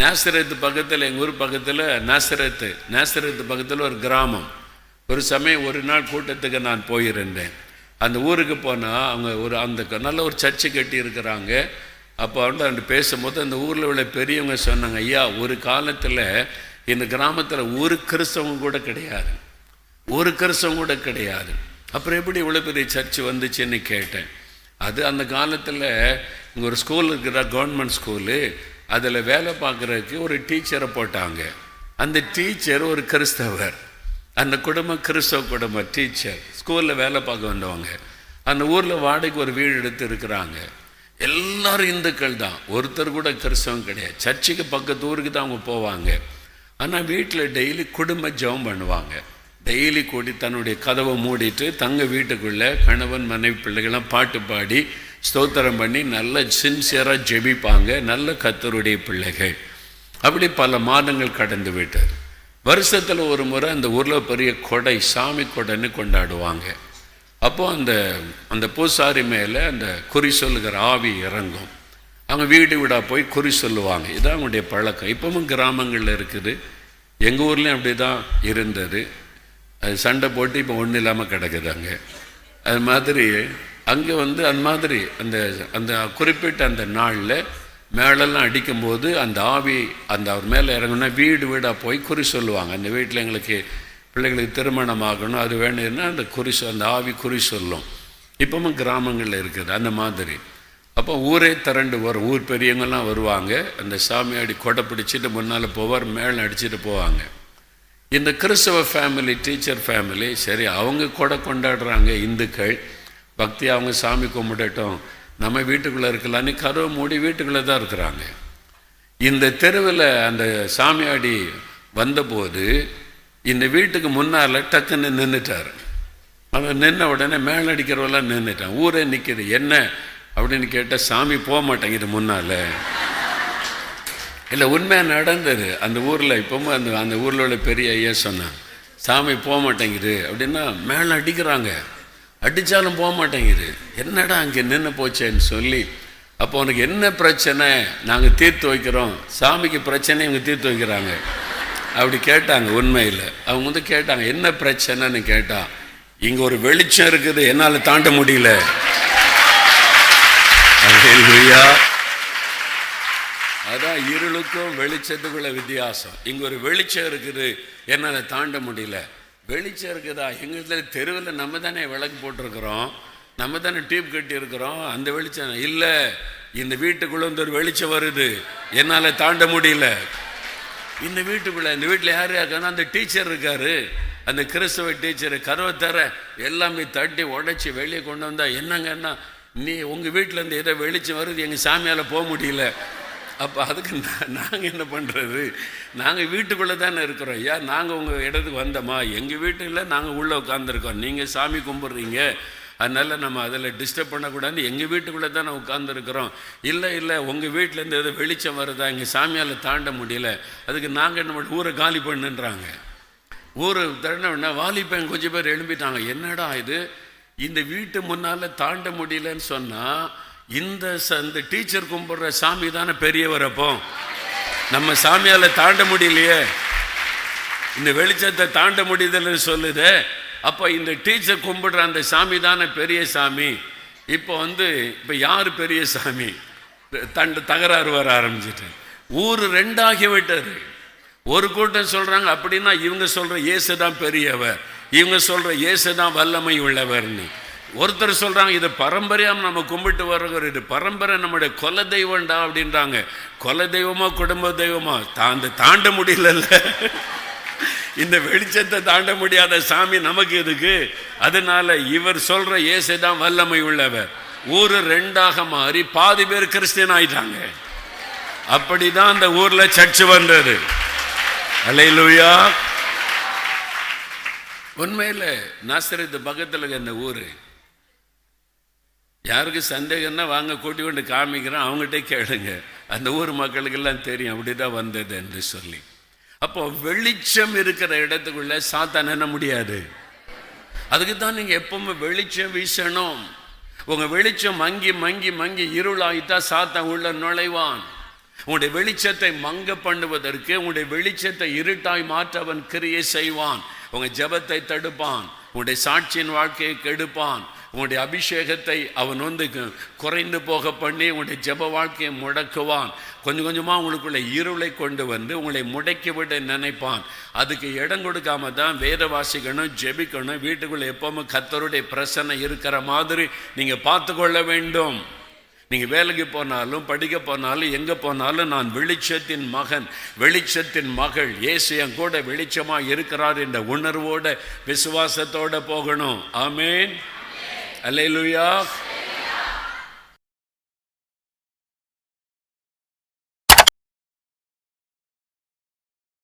நேசரத்து பக்கத்தில் எங்கள் ஊர் பக்கத்தில் நேசரத்து. நேசரத்து பக்கத்தில் ஒரு கிராமம். ஒரு சமயம் ஒரு நாள் கூட்டத்துக்கு நான் போயிருந்தேன். அந்த ஊருக்கு போனால் அவங்க ஒரு அந்த நல்ல ஒரு சர்ச்சு கட்டி இருக்கிறாங்க. அப்போ வந்து அந்த பேசும்போது அந்த ஊரில் உள்ள பெரியவங்க சொன்னாங்க ஐயா ஒரு காலத்தில் இந்த கிராமத்தில் ஒரு கிறிஸ்தவங்க கூட கிடையாது. ஒரு கிறிஸ்தவம் கூட கிடையாது. அப்புறம் எப்படி இவ்வளோ பெரிய சர்ச்சு வந்துச்சுன்னு கேட்டேன். அது அந்த காலத்தில் இங்கே ஒரு ஸ்கூல் இருக்கிற கவர்மெண்ட் ஸ்கூலு அதில் வேலை பார்க்குறதுக்கு ஒரு டீச்சரை போட்டாங்க. அந்த டீச்சர் ஒரு கிறிஸ்தவர். அந்த குடும்பம் கிறிஸ்தவ குடும்பம் டீச்சர். ஸ்கூலில் வேலை பார்க்க வந்தவங்க. அந்த ஊரில் வாடகைக்கு ஒரு வீடு எடுத்து இருக்கிறாங்க. எல்லாரும் இந்துக்கள் தான். ஒருத்தர் கூட கிறிஸ்தவம் கிடையாது. சர்ச்சுக்கு பக்கத்து ஊருக்கு தான் அவங்க போவாங்க. ஆனால் வீட்டில் டெய்லி குடும்ப ஜெபம் பண்ணுவாங்க. டெய்லி கூடி தன்னுடைய கதவை மூடிட்டு தங்க வீட்டுக்குள்ளே கணவன் மனைவி பிள்ளைகள்லாம் பாட்டு பாடி ஸ்தோத்திரம் பண்ணி நல்ல சின்சியராக ஜெபிப்பாங்க. நல்ல கத்தருடைய பிள்ளைகள். அப்படி பல மாதங்கள் கடந்து விட்டது. வருஷத்தில் ஒரு முறை அந்த ஊரில் பெரிய கொடை சாமி கொடைன்னு கொண்டாடுவாங்க. அப்போது அந்த அந்த பூசாரி மேலே அந்த குறி சொல்லுகிற ஆவி இறங்கும். அவங்க வீடு வீடாக போய் குறி சொல்லுவாங்க. இதான் அவங்களுடைய பழக்கம். இப்போவும் கிராமங்களில் இருக்குது. எங்கள் ஊர்லேயும் அப்படி தான் இருந்தது. அது சண்டை போட்டு இப்போ ஒன்றும் இல்லாமல் கிடக்குது அங்கே. அது மாதிரி அங்கே வந்து அந்த மாதிரி அந்த அந்த குறிப்பிட்ட அந்த நாளில் மேலெல்லாம் அடிக்கும்போது அந்த ஆவி அந்த அவர் மேலே இறங்குனா வீடு வீடாக போய் குறி சொல்லுவாங்க. அந்த வீட்டில் எங்களுக்கு பிள்ளைங்களுக்கு திருமணம் ஆகணும் அது வேணும்னா அந்த குறி அந்த ஆவி குறி சொல்லும். இப்போவும் கிராமங்களில் இருக்குது அந்த மாதிரி. அப்போ ஊரே திரண்டு வரும். ஊர் பெரியவங்கெல்லாம் வருவாங்க. அந்த சாமியாடி கொடை பிடிச்சிட்டு முன்னால் போவார் மேலே அடிச்சுட்டு போவாங்க. இந்த கிறிஸ்தவ ஃபேமிலி டீச்சர் ஃபேமிலி சரி அவங்க கூட கொண்டாடுறாங்க இந்துக்கள். பக்தி அவங்க சாமி கும்பிடட்டும். நம்ம வீட்டுக்குள்ளே இருக்கலான்னு கருவை மூடி வீட்டுக்குள்ளே தான் இருக்கிறாங்க. இந்த தெருவில் அந்த சாமியாடி வந்தபோது இந்த வீட்டுக்கு முன்னால் டக்குன்னு நின்றுட்டார் அவன் நின்ன உடனே மேலே அடிக்கிறவெல்லாம் நின்றுட்டான் ஊரே நிற்கிது என்ன? அப்படின்னு கேட்டால் சாமி போக மாட்டேங்குது முன்னால். இல்லை உண்மையாக நடந்தது. அந்த ஊரில் இப்போவும் அந்த அந்த ஊரில் உள்ள பெரிய ஐயா சொன்னான் சாமி போக மாட்டேங்குது. அப்படின்னா மேலே அடிக்கிறாங்க. அடித்தாலும் போக மாட்டேங்குது. என்னடா அங்கே நின்று போச்சேன்னு சொல்லி அப்போ உனக்கு என்ன பிரச்சனை? நாங்கள் தீர்த்து வைக்கிறோம். சாமிக்கு பிரச்சனை இவங்க தீர்த்து வைக்கிறாங்க. அப்படி கேட்டாங்க உண்மையில். அவங்க வந்து கேட்டாங்க என்ன பிரச்சனைன்னு கேட்டான் இங்கே ஒரு வெளிச்சம் இருக்குது. என்னால் தாண்ட முடியல. அல்லேலூயா அதான் இருளுக்கும் வெளிச்சத்துக்குள்ள வித்தியாசம். இங்கே ஒரு வெளிச்சம் இருக்குது என்னால் தாண்ட முடியல. வெளிச்சம் இருக்குதா? எங்கள் தெருவில் நம்ம தானே விளக்கு போட்டிருக்கிறோம். நம்ம தானே டியூப் கட்டி இருக்கிறோம் அந்த வெளிச்சம் இல்லை. இந்த வீட்டுக்குள்ளே வந்து ஒரு வெளிச்சம் வருது. என்னால் தாண்ட முடியல. இந்த வீட்டுக்குள்ளே இந்த வீட்டில் யார் இருக்காங்கன்னா அந்த டீச்சர் இருக்காரு. அந்த கிறிஸ்தவ டீச்சர் கதவை தர எல்லாமே தட்டி உடச்சி வெளியே கொண்டு வந்தால் என்னங்கன்னா நீ உங்கள் வீட்டிலேருந்து ஏதோ வெளிச்சம் வருது எங்கள் சாமியால் போக முடியல. அப்போ அதுக்கு நாங்கள் என்ன பண்ணுறது நாங்கள் வீட்டுக்குள்ளே தானே இருக்கிறோம் ஐயா. நாங்கள் உங்கள் இடத்துக்கு வந்தோமா? எங்கள் வீட்டில் நாங்கள் உள்ளே உட்காந்துருக்கோம் நீங்கள் சாமி கும்பிட்றீங்க. அதனால் நம்ம அதில் டிஸ்டர்ப் பண்ணக்கூடாது. எங்கள் வீட்டுக்குள்ளே தானே உட்காந்துருக்குறோம் இல்லை இல்லை உங்கள் வீட்டிலேருந்து ஏதோ வெளிச்சம் வருதா? எங்கள் சாமியால் தாண்ட முடியல. அதுக்கு நாங்கள் என்ன ஊரை காலி பண்ணுன்றாங்க. ஊர் திறன வாலிபையன் கொஞ்சம் பேர் எழும்பிட்டாங்க. என்னடா இது? இந்த வீட்டு முன்னால் தாண்ட முடியலன்னு சொன்னால் இந்த ச- இந்த டீச்சர் கும்பிட்ற சாமி தானே பெரியவர் அப்போ? நம்ம சாமியால் தாண்ட முடியலையே. இந்த வெளிச்சத்தை தாண்ட முடியுதுன்னு சொல்லுதே. அப்போ இந்த டீச்சர் கும்பிடுற அந்த சாமி தானே பெரிய சாமி? இப்போ வந்து இப்போ யார் பெரிய சாமி? தண்டு தகராறு வர ஆரம்பிச்சிட்டு. ஊர் ரெண்டாகி விட்டது. ஒரு கூட்டம் சொல்கிறாங்க அப்படின்னா இவங்க சொல்கிற இயேசு தான் பெரியவர். இவங்க சொல்கிற இயேசு தான் வல்லமை உள்ளவர்னு. ஒருத்தர் சொல்றாங்க இது பரம்பரையாக நம்ம கும்பிட்டு வர்றவர் இது பரம்பரை நம்முடைய கொல தெய்வம்டா அப்படின்றாங்க. கொல தெய்வமா குடும்ப தெய்வமா? தாண்ட தாண்ட முடியலல்ல. இந்த வெளிச்சத்தை தாண்ட முடியாத சாமி நமக்கு எதுக்கு? அதனால இவர் சொல்ற இயேசு தான் வல்லமை உள்ளவர். ஊரு ரெண்டாக மாறி பாதி பேர் கிறிஸ்டியன் ஆயிட்டாங்க. அப்படிதான் அந்த ஊர்ல சர்ச்சு வந்தது. அலையிலுயா உண்மையில் நாசரத்து பக்கத்தில் இந்த ஊர் யாருக்கு சந்தேகம்னா வாங்க கூட்டி கொண்டு காமிக்கிறோம் அவங்ககிட்ட கேளுங்க. அந்த ஊர் மக்களுக்கெல்லாம் தெரியும் அப்படிதான் வந்தது என்று சொல்லி. அப்போ வெளிச்சம் இருக்கிற இடத்துக்குள்ள சாத்தான் என்ன முடியாது? அதுக்கு தான் நீங்கள் எப்பவுமே வெளிச்சம் வீசணும். உங்கள் வெளிச்சம் மங்கி மங்கி மங்கி இருளாயிட்டா சாத்தான் உள்ள நுழைவான். உங்களுடைய வெளிச்சத்தை மங்க பண்ணுவதற்கு உங்களுடைய வெளிச்சத்தை இருட்டாய் மாற்ற அவன் கிரியை செய்வான். உங்க ஜெபத்தை தடுப்பான். உங்களுடைய சாட்சியின் வாழ்க்கையை கெடுப்பான். உன்னுடைய அபிஷேகத்தை அவன் வந்து குறைந்து போக பண்ணி உன்னுடைய ஜெப வாழ்க்கையை முடக்குவான். கொஞ்சம் கொஞ்சமாக உங்களுக்குள்ள இருளை கொண்டு வந்து உங்களை முடக்கி விட நினைப்பான். அதுக்கு இடம் கொடுக்காம தான் வேத வாசிக்கணும் ஜெபிக்கணும் வீட்டுக்குள்ளே எப்போவுமே கத்தருடைய பிரச்சனை இருக்கிற மாதிரி நீங்கள் பார்த்து கொள்ள வேண்டும். நீங்கள் வேலைக்கு போனாலும் படிக்க போனாலும் எங்கே போனாலும் நான் வெளிச்சத்தின் மகன் வெளிச்சத்தின் மகள் இயேசு என் கூட வெளிச்சமாக இருக்கிறார் என்ற உணர்வோட விசுவாசத்தோட போகணும். ஆமேன். அல்லேலூயா